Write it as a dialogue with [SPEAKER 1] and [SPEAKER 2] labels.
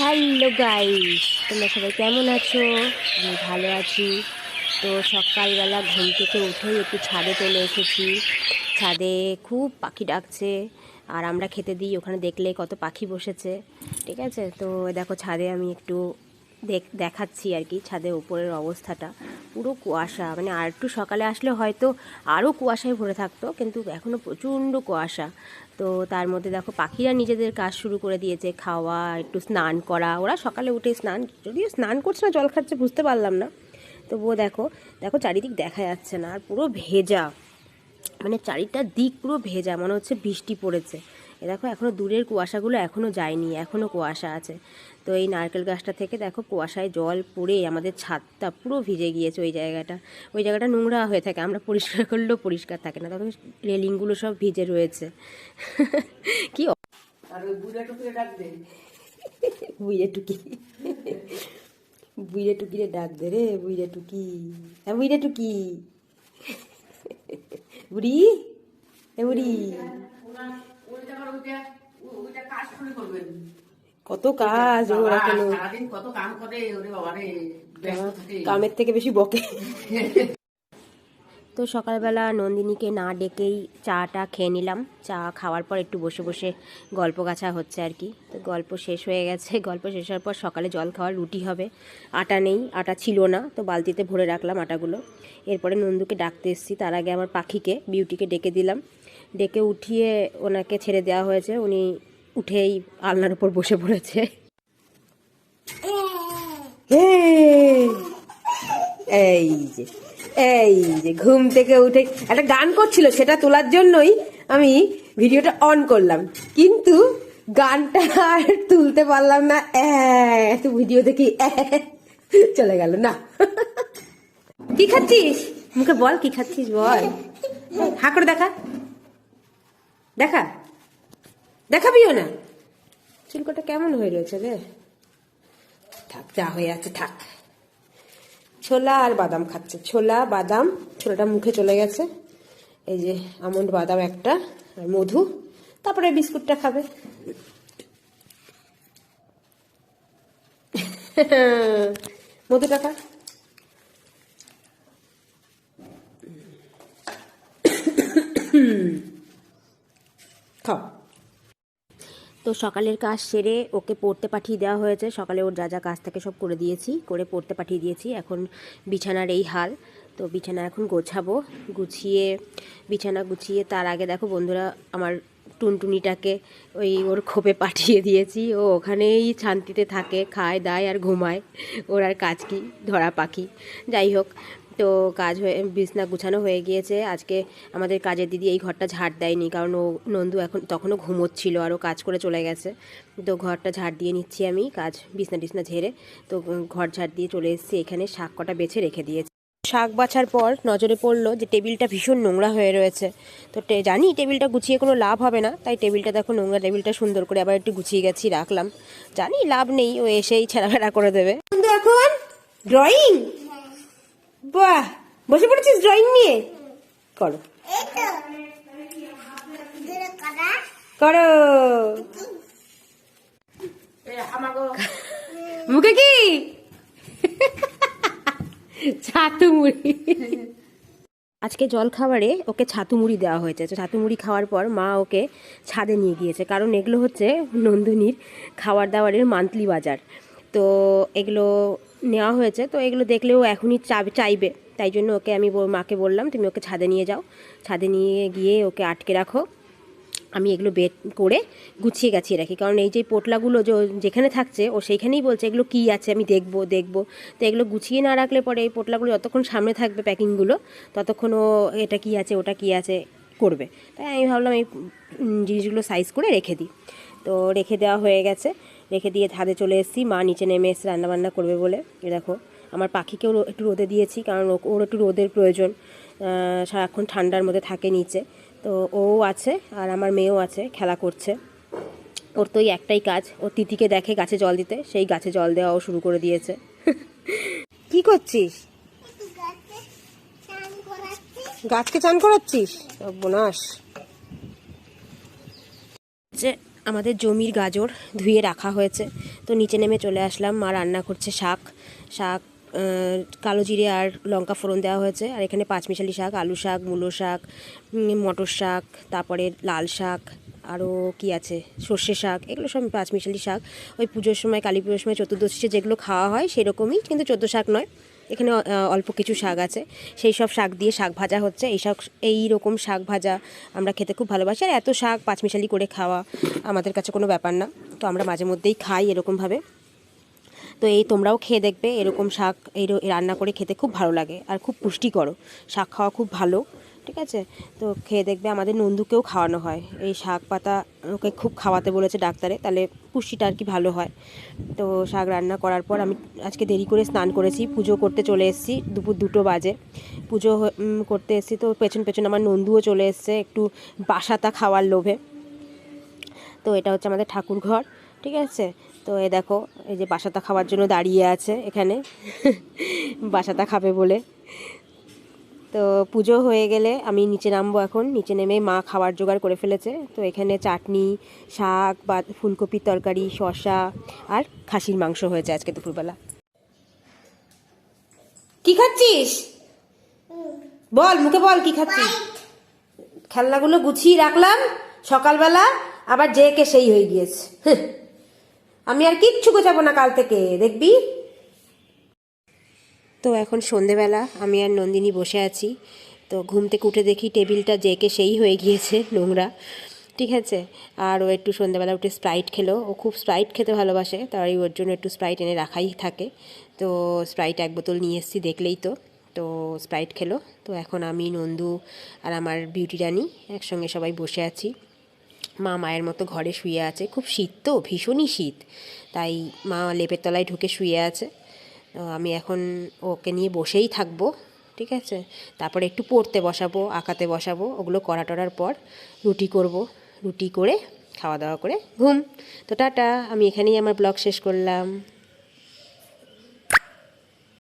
[SPEAKER 1] Hello guys, তোমরা সবাই কেমন আছো? আমি ভালো আছি। তো সকালবেলা ঘুম থেকে উঠেই একটু ছাদে চলে এসেছি। ছাদে খুব পাখি ডাকছে, আর আমরা খেতে দিই, ওখানে দেখলে কত পাখি বসেছে। ঠিক আছে? তো দেখো ছাদে আমি একটু দেখাচ্ছি আর কি ছাদের উপরের অবস্থাটা। পুরো কুয়াশা মানে আর একটু সকালে আসলে হয়তো আরও কুয়াশায় ভরে থাকতো, কিন্তু এখনও প্রচণ্ড কুয়াশা। তো তার মধ্যে দেখো পাখিরা নিজেদের কাজ শুরু করে দিয়েছে, খাওয়া, একটু স্নান করা। ওরা সকালে উঠে স্নান, যদিও স্নান করছে না, জল খাচ্ছে, বুঝতে পারলাম না। তবুও দেখো দেখো চারিদিক দেখা যাচ্ছে না, আর পুরো ভেজা। মানে চারিটা দিক পুরো ভেজা, মনে হচ্ছে বৃষ্টি পড়েছে। এ দেখো এখনও দূরের কুয়াশাগুলো এখনও যায়নি এখনও কুয়াশা আছে। তো এই নারকেল গাছটা থেকে দেখো কুয়াশায় জল পড়ে আমাদের ছাদটা পুরো ভিজে গিয়েছে ওই জায়গাটা। ওই জায়গাটা নোংরা হয়ে থাকে আমরা পরিষ্কার করলেও পরিষ্কার থাকে না। তবে রেলিংগুলো সব ভিজে রয়েছে। কি বুইরে টুকি। বুইরে টুকিরে ডাক দে রে বুইরে টুকি। হ্যাঁ বুইরে টুকি। বুড়ি? এ বুড়ি।
[SPEAKER 2] ওইটা আবার ওইটা ওইটা কাজ করে করবেন
[SPEAKER 1] কত কাজ ওর
[SPEAKER 2] বাবা, সারাদিন কত কাম করে ওরে বাবা রে ব্যস্ত থাকে।
[SPEAKER 1] কামের থেকে বেশি বকে। তো সকালবেলা নন্দিনীকে না ডেকেই চাটা খেয়ে নিলাম। চা খাওয়ার পর একটু বসে বসে গল্প গাছা হচ্ছে আর কি। তো গল্প শেষ হয়ে গেছে। গল্প শেষ হওয়ার পর সকালে জল খাওয়ার রুটি হবে। আটা নেই আটা ছিল না তো বালতিতে ভরে রাখলাম আটাগুলো। এরপরে নন্দুকে ডাকতে এসেছি। তার আগে আমার পাখিকে বিউটিকে ডেকে দিলাম। ডেকে উঠিয়ে ওনাকে ছেড়ে দেওয়া হয়েছে। উনি উঠেই আলনার উপর বসে পড়েছে। এই যে এই যে ঘুম থেকে উঠে একটা গান করছিল সেটা তোলার জন্যই আমি ভিডিওটা অন করলাম। কিন্তু গানটা আর তুলতে পারলাম না। এত ভিডিও দেখি চলে গেল না। কি খাচ্ছিস? মুখে বল কি খাচ্ছিস বল? হা করে দেখা। দেখা। দেখাবিও না। চুলকোটা কেমন হয়ে রয়েছে রে? থাক, যা হয়ে আছে, থাক। ছোলা আর বাদাম খাচ্ছে। ছোলা, বাদাম, ছোলাটা মুখে চলে গেছে। এই যে আমন্ড বাদাম একটা, আর মধু। তারপরে বিস্কুটটা খাবে। মধুটা খা। তো সকালের কাজ সেরে ওকে পড়তে পাঠিয়ে দেওয়া হয়েছে। সকালে ওর যা যা কাজ থাকে সব করে দিয়েছি, করে পড়তে পাঠিয়ে দিয়েছি। এখন বিছানার এই হাল। তো বিছানা এখন গোছাবো। গুছিয়ে, বিছানা গুছিয়ে তার আগে দেখো বন্ধুরা আমার টুনটুনিটাকে ওই ওর খোপে পাঠিয়ে দিয়েছি। ও ওখানেই শান্তিতে থাকে, খায়, দায় আর ঘুমায়। ওর আর কাজ কি? ধরা পাখি। যাই হোক তো কাজ হয়ে, বিছনা গুছানো হয়ে গিয়েছে। আজকে আমাদের কাজের দিদি এই ঘরটা ঝাড় দেয়নি, কারণ ও, নন্দু এখন, তখনও ঘুমোচ্ছিল, আরও কাজ করে চলে গেছে। তো ঘরটা ঝাড় দিয়ে নিচ্ছি আমি, কাজ বিছনা টিছনা ঝেড়ে। তো ঘর ঝাড় দিয়ে চলে এসেছি, এখানে শাক কটা বেছে রেখে দিয়েছি। শাক বাছার পর নজরে পড়ল যে টেবিলটা ভীষণ নোংরা হয়ে রয়েছে। তো জানি টেবিলটা গুছিয়ে কোনো লাভ হবে না, তাই টেবিলটা দেখো নোংরা, টেবিলটা সুন্দর করে আবার একটু গুছিয়ে গেছি, রাখলাম। জানি লাভ নেই, ও এসেই ছেঁড়াফেড়া করে দেবে। এখন? ড্রয়িং বাহ বসে পড়েছিস ড্রয়িং নিয়ে? করো। করো। মুখে কি? ছাতু মুড়ি। আজকে জল খাবারে ওকে ছাতু মুড়ি দেওয়া হয়েছে। তো ছাতু মুড়ি খাওয়ার পর মা ওকে ছাদে নিয়ে গিয়েছে। কারণ এগুলো হচ্ছে নন্দিনীর খাবার দাবারের মান্থলি বাজার। তো এগুলো নেওয়া হয়েছে। তো এগুলো দেখলেও এখনই চাইবে। তাই জন্য ওকে আমি মাকে বললাম, তুমি ওকে ছাদে নিয়ে যাও। ছাদে নিয়ে গিয়ে ওকে আটকে রাখো। আমি এগুলো বের করে গুছিয়ে গাছিয়ে রাখি। কারণ এই যে পোটলাগুলো যেখানে থাকছে, ও সেইখানেই বলছে, এগুলো কী আছে? আমি দেখব, দেখব। তো এগুলো গুছিয়ে না রাখলে পরে এই পোটলাগুলো যতক্ষণ সামনে থাকবে প্যাকিংগুলো, ততক্ষণ ও, এটা কী আছে? ওটা কী আছে? করবে। তাই আমি ভাবলাম এই জিনিসগুলো সাইজ করে রেখে দিই। তো রেখে দেওয়া হয়ে গেছে। রেখে দিয়ে ছাদে চলে এসেছি। মা নিচে নেমে এসে রান্নাবান্না করবে বলে। এ দেখো আমার পাখিকেও একটু রোদে দিয়েছি কারণ ওর একটু রোদের প্রয়োজন। সারাক্ষণ ঠান্ডার মধ্যে থাকে নিচে। তো ও আছে আর আমার মেয়েও আছে খেলা করছে। ওর তো একটাই কাজ ও তিতিকে দেখে গাছে জল দিতে। সেই গাছে জল দেওয়াও শুরু করে দিয়েছে। কি করছিস? গাছকে চান করাচ্ছিস? সর্বনাশ যে আমাদের জমির গাজর ধুয়ে রাখা হয়েছে। তো নিচে নেমে চলে আসলাম, মা রান্না করছে শাক। শাক কালো জিরে আর লঙ্কা ফোড়ন দেওয়া হয়েছে। আর এখানে পাঁচমিশালি শাক, আলু শাক, মূলো শাক মটর শাক, তারপরে লাল শাক আরও কি আছে, সর্ষে শাক, এগুলো সব পাঁচমিশালি শাক। ওই পুজোর সময়, কালী পুজোর সময়, চতুর্দশীতে যেগুলো খাওয়া হয় সেরকমই, কিন্তু চোদ্দ শাক নয়। এখানে অল্প কিছু শাক আছে। সেই সব শাক দিয়ে শাক ভাজা হচ্ছে। এই শাক এই রকম শাক ভাজা আমরা খেতে খুব ভালোবাসি। আর এত শাক পাঁচমিশালি করে খাওয়া আমাদের কাছে কোনো ব্যাপার না। তো আমরা মাঝে মধ্যেই খাই এরকমভাবে। তো এই তোমরাও খেয়ে দেখবে এরকম শাক এই রান্না করে খেতে খুব ভালো লাগে। আর খুব পুষ্টিকর। শাক খাওয়া খুব ভালো। ঠিক আছে? তো খেয়ে দেখবে আমাদের নন্দুকেও খাওয়ানো হয়। এই শাক পাতা ওকে খুব খাওয়াতে বলেছে ডাক্তারে, তাহলে পুষ্টিটা আর কি ভালো হয়। তো শাক রান্না করার পর আমি আজকে দেরি করে স্নান করেছি, পুজো করতে চলে এসেছি, দুপুর দুটো বাজে। পুজো করতে এসেছি তো পেছন পেছন আমার নন্দুও চলে এসছে একটু বাসাতা খাওয়ার লোভে। তো এটা হচ্ছে আমাদের ঠাকুর ঘর, ঠিক আছে? তো এ দেখো, এই যে বাসাতা খাওয়ার জন্য দাঁড়িয়ে আছে এখানে। বাসাতা খাবে বলে। তো পুজো হয়ে গেলে আমি নিচে নামবো এখন। নিচে নেমে মা খাবার জোগাড় করে ফেলেছে। তো এখানে চাটনি, শাক, বা ফুলকপির তরকারি, শসা আর খাসির মাংস হয়েছে আজকে দুপুরবেলা। কি খাচ্ছিস? বল, মুখে বল কি খাচ্ছিস? খেলনাগুলো গুছিয়ে রাখলাম। সকালবেলা আবার যে কে সেই হয়ে গিয়েছে। আমি আর কিচ্ছু গোছাবো না কাল থেকে, দেখবি? তো এখন সন্ধেবেলা, আমি আর নন্দিনী বসে আছি। তো ঘুম থেকে উঠে দেখি টেবিলটা জেকে সেই হয়ে গিয়েছে, নোংরা। ঠিক আছে? আর ও একটু সন্ধেবেলা উঠে স্প্রাইট খেলো। ও খুব স্প্রাইট খেতে ভালোবাসে, তাই ওর জন্য একটু স্প্রাইট এনে রাখাই থাকে। তো স্প্রাইট এক বোতল নিয়ে এসেছি দেখলেই তো। তো স্প্রাইট খেলো। তো এখন আমি, নন্দু আর আমার বিউটি রানি একসঙ্গে সবাই বসে আছি। মা মায়ের মতো ঘরে শুয়ে আছে। খুব শীত তো, ভীষণই শীত। তাই মা লেপের তলায় ঢুকে শুয়ে আছে। আমি এখন ওকে নিয়ে বসেই থাকব, ঠিক আছে? তারপরে একটু পড়তে বসাবো, আঁকাতে বসাবো, ওগুলো করা টরার পর রুটি করব। রুটি করে খাওয়া দাওয়া করে ঘুম। তো টাটা, আমি এখানেই আমার ব্লগ শেষ করলাম।